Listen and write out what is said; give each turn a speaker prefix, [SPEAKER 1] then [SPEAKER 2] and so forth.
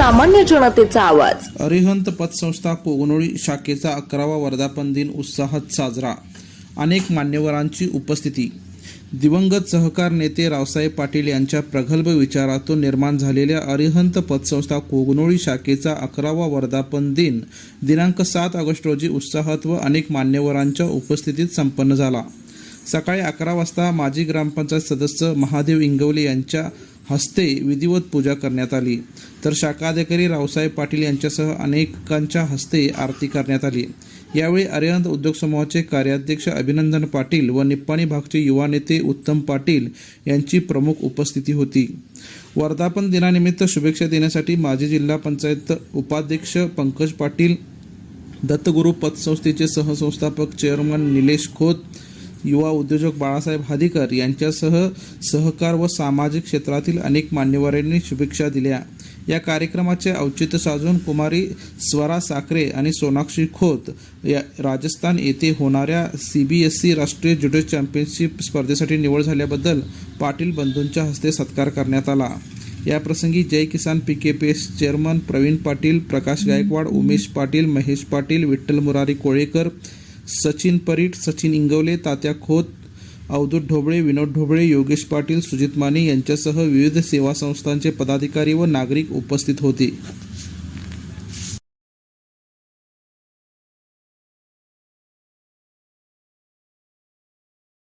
[SPEAKER 1] जनतेचा आवाज.
[SPEAKER 2] अरिहंत पतसंस्था कोगनोळी शाखेचा अकरावा वर्धापन दिन उत्साहात साजरा. अनेक मान्यवरांची उपस्थिती. दिवंगत सहकार नेते रावसाहेब पाटील यांच्या प्रगल्भ विचारातून निर्माण झालेल्या अरिहंत पतसंस्था कोगनोळी शाखेचा अकरावा वर्धापन दिन दिनांक सात ऑगस्ट रोजी उत्साहात व अनेक मान्यवरांच्या उपस्थितीत संपन्न झाला. सकाळी अकरा वाजता माजी ग्रामपंचायत सदस्य महादेव इंगवले यांच्या हस्ते विधिवत पूजा करण्यात आली. तर शाखाधिकारी रावसाहेब पाटील यांच्यासह अनेकांच्या हस्ते आरती करण्यात आली. यावेळी अरिहंत उद्योग समूहाचे कार्याध्यक्ष अभिनंदन पाटील व निप्पाणी भागचे युवा नेते उत्तम पाटील यांची प्रमुख उपस्थिती होती. वर्धापन दिनानिमित्त शुभेच्छा देण्यासाठी माजी जिल्हा पंचायत उपाध्यक्ष पंकज पाटील दत्तगुरू पतसंस्थेचे सहसंस्थापक चेअरमन निलेश खोत युवा उद्योजक बाळासाहेब हादीकर यांच्यासह सहकार व सामाजिक क्षेत्रातील अनेक मान्यवरांनी शुभेच्छा दिल्या. या कार्यक्रमाचे औचित्य साधून कुमारी स्वरा साखरे आणि सोनाक्षी खोत या राजस्थान येथे होणाऱ्या सी बी एस सी राष्ट्रीय ज्युडो चॅम्पियनशिप स्पर्धेसाठी निवड झाल्याबद्दल पाटील बंधूंच्या हस्ते सत्कार करण्यात आला. याप्रसंगी Jai Kisan P K P S chairman Pravin Patil Prakash Gaikwad Umesh Patil Mahesh Patil Vitthal Murari Kolekar Sachin Parit Sachin Ingawale Tatya Khot Avdhut Dhoble Vinod Dhoble Yogesh Patil Sujit Mane यांच्यासह विविध सेवा संस्थांचे पदाधिकारी व नागरिक उपस्थित होते.